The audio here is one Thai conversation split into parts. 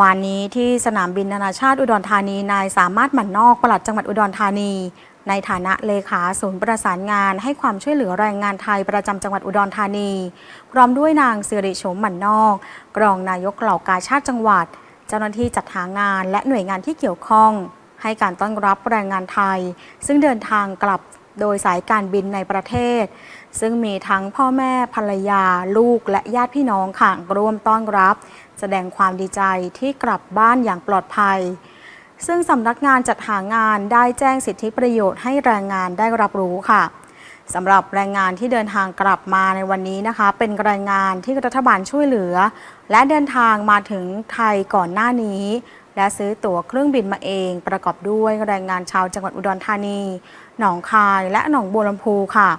วานนี้ที่สนามบินนานาชาติอุดรธานีนายสามารถหมั่นนอกปลัดจังหวัดอุดรธานี ในฐานะเลขาศูนย์ประสานงานให้ความช่วยเหลือแรงงานไทยประจำจังหวัดอุดรธานี พร้อมด้วยนางสิริโฉมหมั่นนอก กรองนายกเหล่ากาชาติจังหวัด เจ้าหน้าที่จัดหางานและหน่วยงานที่เกี่ยวข้อง ให้การต้อนรับแรงงานไทย ซึ่งเดินทางกลับ โดยสายการบินในประเทศ ซึ่งมีทั้งพ่อแม่ภรรยาลูกและญาติพี่น้องค่ะร่วมต้อนรับ แสดงความดีใจที่กลับบ้านอย่างปลอดภัย ซึ่งสำนักงานจัดหางานได้แจ้งสิทธิประโยชน์ให้แรงงานได้รับรู้ค่ะสำหรับแรงงานที่เดินทางกลับมาในวันนี้นะคะ เป็นแรงงานที่รัฐบาลช่วยเหลือ และเดินทางมาถึงไทยก่อนหน้านี้ และซื้อตั๋วเครื่องบินมาเอง ประกอบด้วยแรงงานชาวจังหวัดอุดรธานี หนองคาย และหนองบัวลำพูค่ะ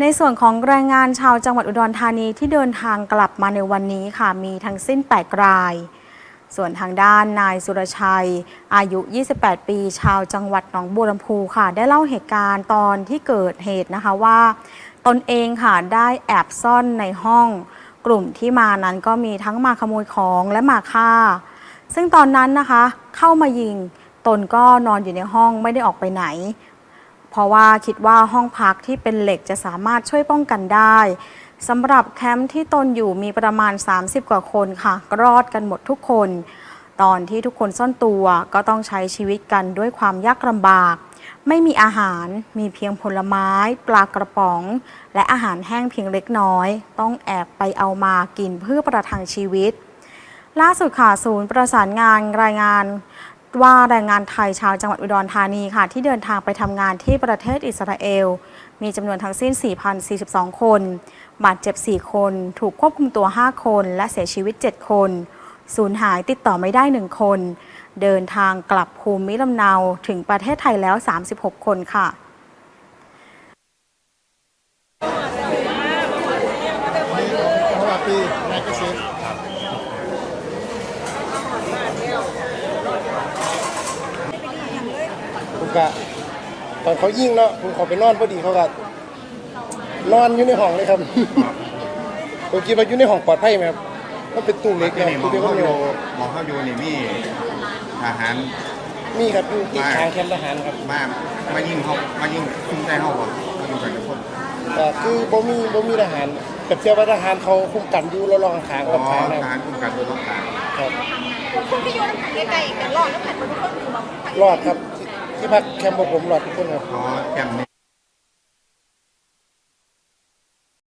ในส่วนของแรงงานชาวจังหวัดอุดรธานีที่เดินทางกลับมาในวันนี้ค่ะ มีทั้งสิ้น 8 ราย ส่วนทางด้านนายสุรชัย อายุ 28 ปี ชาวจังหวัดหนองบัวลำพูค่ะ ได้เล่าเหตุการณ์ตอนที่เกิดเหตุนะคะว่า ตนเองค่ะได้แอบซ่อนในห้อง กลุ่มที่มานั้นก็มีทั้งมาขโมยของและมาฆ่า ซึ่งตอนนั้นนะคะเข้ามายิง ตนก็นอนอยู่ในห้องไม่ได้ออกไปไหน เพราะว่าคิดว่าห้องพักที่เป็นเหล็กจะสามารถช่วยป้องกันได้สำหรับแคมป์ที่ตนอยู่มีประมาณ 30 กว่าคนค่ะรอดกันหมดทุกคน ตอนที่ทุกคนซ่อนตัวก็ต้องใช้ชีวิตกันด้วยความยากลำบาก ไม่มีอาหารมีเพียงผลไม้ ปลากระป๋อง และอาหารแห้งเพียงเล็กน้อย ต้องแอบไปเอามากินเพื่อประทังชีวิต ล่าสุดค่ะศูนย์ประสานงานรายงานว่าแรงงานไทยชาวจังหวัดอุดรธานีค่ะ ที่เดินทางไปทำงานที่ประเทศอิสราเอล มีจำนวนทั้งสิ้น 4,042 คน บาดเจ็บ 4 คน ถูกควบคุมตัว 5 คน และเสียชีวิต 7 คนสูญหายติดต่อไม่ได้ 1 คน เดินทางกลับภูมิลำเนาถึงประเทศไทยแล้ว 36 คนค่ะ เพราะว่าปีนายเกษตร ผมกะตอนเขายิงเนาะผมขอไปนอนพอดีเขาก็นอนอยู่ในห้องเลยครับผมคิดว่าอยู่ในห้องปลอดภัยไหมครับมันเป็นตู้เล็กที่นะนี่หมตู้องเดียวก็เข้ามีอยู่หมองเข้าอยู่นี่มีทหารมีครับอยู่ที่ทางแคมป์ทหารครับ มามายิงเขามายิงคุ้มใจเขาบ่มายิงกันทุกคนแต่คือบ่มีบ่มีทหารแต่เชื่อว่าทหารเขาคุ้มกันอยู่แล้วรองทางอ๋อกับทางทนะหารคุ้มกันตัวต้องการครับ คนที่อยู่น้ำขังไกลๆกันรอดน้ำขังมันก็อยู่แบบรอดครับ ที่พักแคมป์ของผมหลอดทุกคนครับ อ๋อแคมป์นี่